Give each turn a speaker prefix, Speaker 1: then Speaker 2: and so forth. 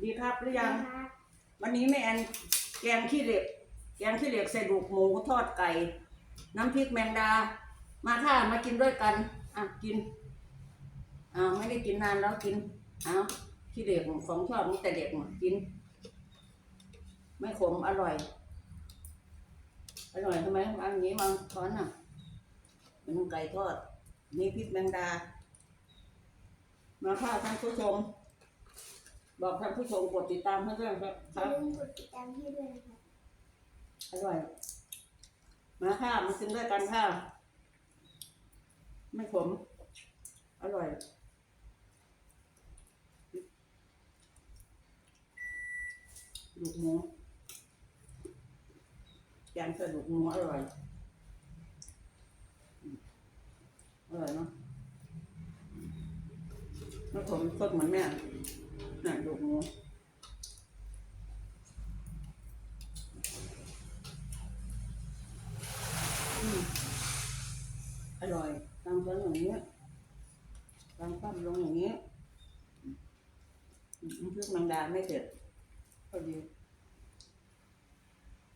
Speaker 1: ดีครับหรือยัง
Speaker 2: ครับ
Speaker 1: วันนี้แม่แอนแกงขี้เหล็ก แกงขี้เหล็กใส่ดูกหมูทอดไก่ น้ำพริกแมงดา มาค่ะมากินด้วยกัน อะกินอ้าวไม่ได้กินนานแล้วกินอ้าวขี้เหล็กของชอบตั้งแต่เด็กมากิน ไม่ขมอร่อย อร่อยทำไมอันนี้มาช้อนอะเป็นไก่ทอดมีพริกแมงดา มาค่ะท่านผู้ชม บอกท่านผู้ชมกดติดตามให้ด้วยครับค
Speaker 2: อย่า
Speaker 1: รับ
Speaker 2: ลืมกดติดตามให้ด้วยนะครับ
Speaker 1: อร่อย มาค่ะ มากินด้วยกันค่ะ ไม่ขม อร่อย ลูกหมูแกงใส่ลูกหมูอร่อยอืมอร่อยเนาะไม่ขมสดเหมือนแม่ น่ะลูกหมูอร่อยตามชั้นอย่างนี้ตามปั้มลงอย่างนี้อืมน้ำพริกแมงดาไม่เผ็ดพอดี